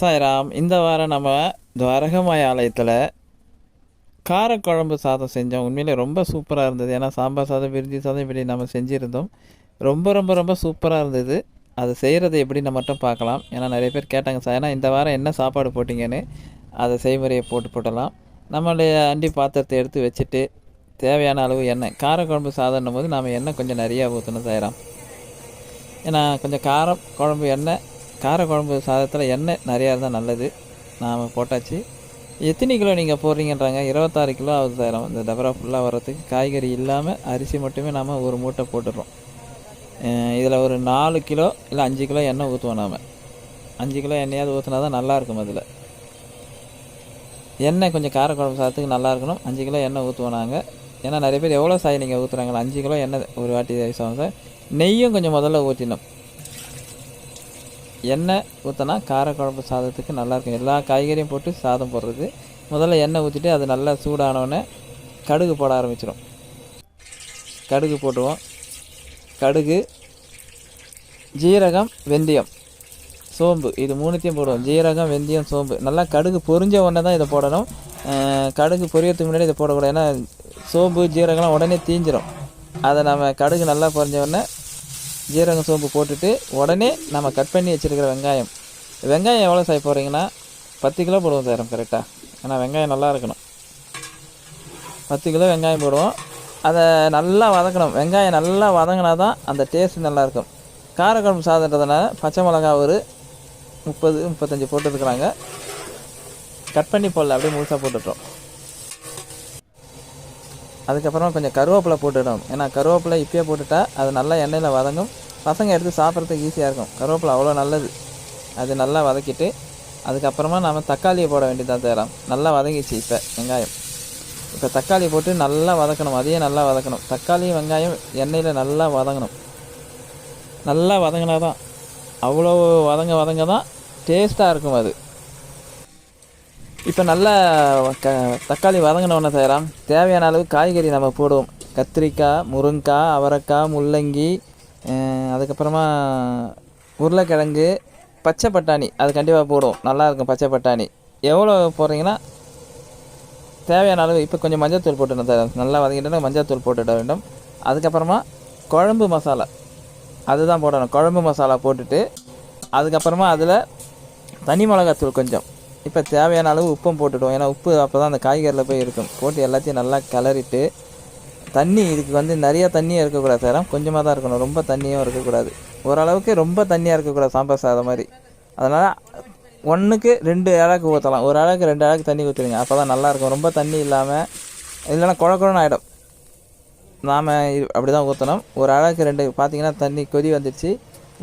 சாய்ராம் இந்த வாரம் நம்ம துவாரகமாய ஆலயத்தில் காரக்குழம்பு சாதம் செஞ்சோம். உண்மையிலே ரொம்ப சூப்பராக இருந்தது. ஏன்னா சாம்பார் சாதம் விருதி சாதம் இப்படி நம்ம செஞ்சுருந்தோம். ரொம்ப ரொம்ப ரொம்ப சூப்பராக இருந்தது. அது செய்கிறது எப்படின்னு மட்டும் பார்க்கலாம். ஏன்னா நிறைய பேர் கேட்டாங்க சார் ஏன்னா இந்த வாரம் என்ன சாப்பாடு போட்டிங்கன்னு? அதை செய்முறையை போட்டு போடலாம் நம்மளுடைய அண்டி பாத்திரத்தை எடுத்து வச்சுட்டு தேவையான அளவு எண்ணெய் காரக்குழம்பு சாதம்னும் போது நாம் எண்ணெய் கொஞ்சம் நிறையா ஊற்றணும் சாயிரம். ஏன்னா கொஞ்சம் காரம் குழம்பு எண்ணெய் கார குழம்பு சாதத்தில் எண்ணெய் நிறையா இருந்தால் நல்லது. நாம் போட்டாச்சு. எத்தனை கிலோ நீங்கள் போடுறீங்கன்றாங்க. இருபத்தாறு கிலோ ஆகுது தரம் இந்த டபரா ஃபுல்லாக வர்றதுக்கு காய்கறி இல்லாமல் அரிசி மட்டுமே நாம் ஒரு மூட்டை போட்டுடுறோம். இதில் ஒரு நாலு கிலோ இல்லை அஞ்சு கிலோ எண்ணெய் ஊற்றுவோம் நாம். அஞ்சு கிலோ எண்ணெயாவது ஊற்றினா தான் நல்லாயிருக்கும் அதில். எண்ணெய் கொஞ்சம் காரக்குழம்பு சாதத்துக்கு நல்லா இருக்கணும். அஞ்சு கிலோ எண்ணெய் ஊற்றுவோம் நாங்கள் ஏன்னா நிறைய பேர் எவ்வளோ சாய் நீங்கள் ஊற்றுறாங்களோ அஞ்சு கிலோ எண்ணெய் ஒரு வாட்டி சாதம் சார். நெய்யும் கொஞ்சம் முதல்ல ஊற்றினோம் எண்ணெய் ஊற்றினா காரக்குழம்பு சாதத்துக்கு நல்லாயிருக்கும். எல்லா காய்கறியும் போட்டு சாதம் போடுறது. முதல்ல எண்ணெய் ஊற்றிட்டு அது நல்லா சூடானோடனே கடுகு போட ஆரம்பிச்சிடும் கடுகு போட்டுவோம் கடுகு ஜீரகம் வெந்தயம் சோம்பு. இது மூணுத்தையும் போடுவோம். ஜீரகம் வெந்தயம் சோம்பு. நல்லா கடுகு பொரிஞ்ச உடனே தான் இதை போடணும். கடுகு பொரியறதுக்கு முன்னாடி இதை போடக்கூடாது. ஏன்னா சோம்பு ஜீரகம்லாம் உடனே தீஞ்சிரும். அதை நம்ம கடுகு நல்லா பொரிஞ்ச உடனே ஜீரகம் சோம்பு போட்டுட்டு உடனே நம்ம கட் பண்ணி வச்சுருக்கிற வெங்காயம். வெங்காயம் எவ்வளோ சாய் போகிறீங்கன்னா பத்து கிலோ போடுவோம் சார் கரெக்டாக ஏன்னா வெங்காயம் நல்லா இருக்கணும். பத்து கிலோ வெங்காயம் போடுவோம். அதை நல்லா வதக்கணும். வெங்காயம் நல்லா வதங்கினா தான் அந்த டேஸ்ட் நல்லாயிருக்கும் காரக்குழம்பு சாதன்றதுனால பச்சை மிளகா ஒரு முப்பது முப்பத்தஞ்சு போட்டுருக்குறாங்க. கட் பண்ணி போடல அப்படியே முழுசாக போட்டுட்டோம். அதுக்கப்புறமா கொஞ்சம் கருவேப்பிலை போட்டுடணும். ஏன்னா கருவேப்பிலை இப்பயே போட்டுட்டா அது நல்லா எண்ணெயில் வதங்கும். பசங்க எடுத்து சாப்பிட்றதுக்கு ஈஸியாக இருக்கும். கருவேப்பிலை அவ்வளோ நல்லது. அது நல்லா வதக்கிட்டு அதுக்கப்புறமா நாம் தக்காளியை போட வேண்டியதாக தேரம். நல்லா வதங்கிச்சு இப்போ வெங்காயம். இப்போ தக்காளி போட்டு நல்லா வதக்கணும். அதையும் நல்லா வதக்கணும். தக்காளியும் வெங்காயம் எண்ணெயில் நல்லா வதங்கணும். நல்லா வதங்கினா தான் அவ்வளோ வதங்க வதங்க தான் டேஸ்ட்டாக இருக்கும் அது. இப்போ நல்லா க தக்காளி வதங்கினோடனே செய்கிறோம் தேவையான அளவு காய்கறி நம்ம போடுவோம். கத்திரிக்காய் முருங்கைக்காய் அவரைக்காய் முள்ளங்கி அதுக்கப்புறமா உருளைக்கிழங்கு பச்சை பட்டாணி அது கண்டிப்பாக போடும் நல்லாயிருக்கும் பச்சை பட்டாணி. எவ்வளோ போடுறீங்கன்னா தேவையான அளவு இப்போ கொஞ்சம் மஞ்சள்தூள் போட்டுடணும் சார் நல்லா வதங்கிட்டோன்னா மஞ்சள்தூள் போட்டுட வேண்டும். அதுக்கப்புறமா குழம்பு மசாலா. அதுதான் போடணும். குழம்பு மசாலா போட்டுட்டு அதுக்கப்புறமா அதில் தனி மிளகாத்தூள் கொஞ்சம். இப்போ தேவையான அளவு உப்பும் போட்டுடுவோம். ஏன்னா உப்பு அப்போ தான் அந்த காய்கறியில் போய் இருக்கும். போட்டு எல்லாத்தையும் நல்லா கிளறிட்டு தண்ணி இதுக்கு வந்து நிறைய தண்ணியும் இருக்கக்கூடாது சார். கொஞ்சமாக தான் இருக்கணும். ரொம்ப தண்ணியும் இருக்கக்கூடாது. ஓரளவுக்கு ரொம்ப தண்ணியாக இருக்கக்கூடாது சாம்பார் சாதம் மாதிரி. அதனால் ஒன்றுக்கு ரெண்டு அழகு ஊற்றலாம் ஒரு இழக்கு ரெண்டு அழகு தண்ணி ஊற்றுறீங்க அப்போ தான் நல்லாயிருக்கும் ரொம்ப தண்ணி இல்லாமல் இல்லைன்னா குழ குழன்னு ஆகிடும் நாம் அப்படி தான் ஊற்றணும் ஒரு அழகு ரெண்டு பார்த்தீங்கன்னா தண்ணி கொதி வந்துடுச்சு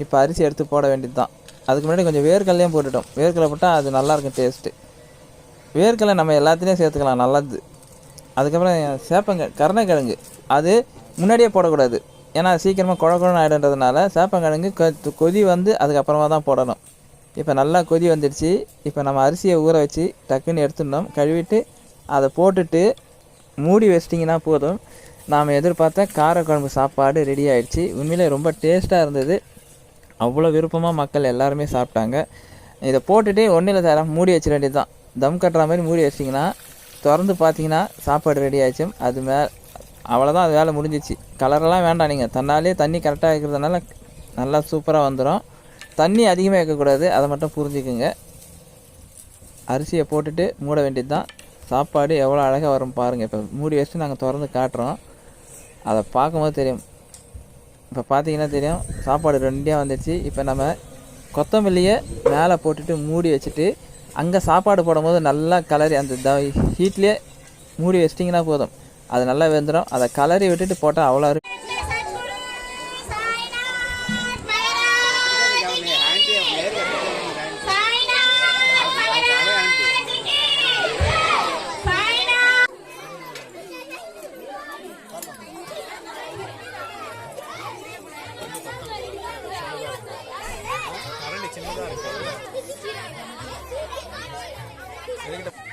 இப்போ அரிசி எடுத்து போட வேண்டியது தான். அதுக்கு முன்னாடி கொஞ்சம் வேர்க்கடலையும் போட்டுட்டோம். வேர்க்கடலை போட்டால் அது நல்லாயிருக்கும் டேஸ்ட்டு வேர்க்கடலை நம்ம எல்லாத்துலேயும் சேர்த்துக்கலாம். நல்லது. அதுக்கப்புறம் சேப்பங்க கருணைக்கிழங்கு. அது முன்னாடியே போடக்கூடாது. ஏன்னா சீக்கிரமாக குழ ஆகிடுன்றதுனால சேப்பங்கிழங்கு கொ கொதி வந்து அதுக்கப்புறமா தான் போடணும். இப்போ நல்லா கொதி வந்துடுச்சு. இப்போ நம்ம அரிசியை ஊற வச்சு டக்குன்னு எடுத்துடணும். கழுவிட்டு அதை போட்டுட்டு மூடி வச்சிட்டிங்கன்னா போதும். நாம் எதிர்பார்த்த காரக்குழம்பு சாப்பாடு ரெடி ஆகிடுச்சு உண்மையிலே ரொம்ப டேஸ்ட்டாக இருந்தது. அவ்வளோ விருப்பமாக மக்கள் எல்லாருமே சாப்பிட்டாங்க. இதை போட்டுட்டு ஒன்றும் இல்லை சார் மூடி வச்சிட வேண்டியது தான் தம் கட்டுற மாதிரி மூடி வச்சிட்டிங்கன்னா திறந்து பார்த்தீங்கன்னா சாப்பாடு ரெடி ஆயிடுச்சு. அது மே அவ்வளோதான் அது வேலை முடிஞ்சிச்சு. கலரெல்லாம் வேண்டாம் நீங்கள் தன்னாலே தண்ணி கரெக்டாக இருக்கிறதுனால நல்லா சூப்பராக வந்துடும் தண்ணி அதிகமாக வைக்கக்கூடாது. அதை மட்டும் புரிஞ்சுக்குங்க. அரிசியை போட்டுட்டு மூட வேண்டியது தான் சாப்பாடு எவ்வளோ அழகாக வரும் பாருங்கள் இப்போ மூடி வச்சுட்டு நாங்கள் திறந்து காட்டுறோம். அதை பார்க்கும்போது தெரியும். இப்போ பார்த்தீங்கன்னா தெரியும். சாப்பாடு ரெண்டியாக வந்துடுச்சு இப்போ நம்ம கொத்தமல்லியை மேலே போட்டுட்டு மூடி வச்சுட்டு அங்கே சாப்பாடு போடும்போது நல்லா கலரி அந்த த ஹீட்லேயே மூடி வச்சிட்டிங்கன்னா போதும். அது நல்லா வெந்துடும் அதை கலரி விட்டுட்டு போட்டால் அவ்வளோ இருக்கும் சின்னதாக இருக்கு.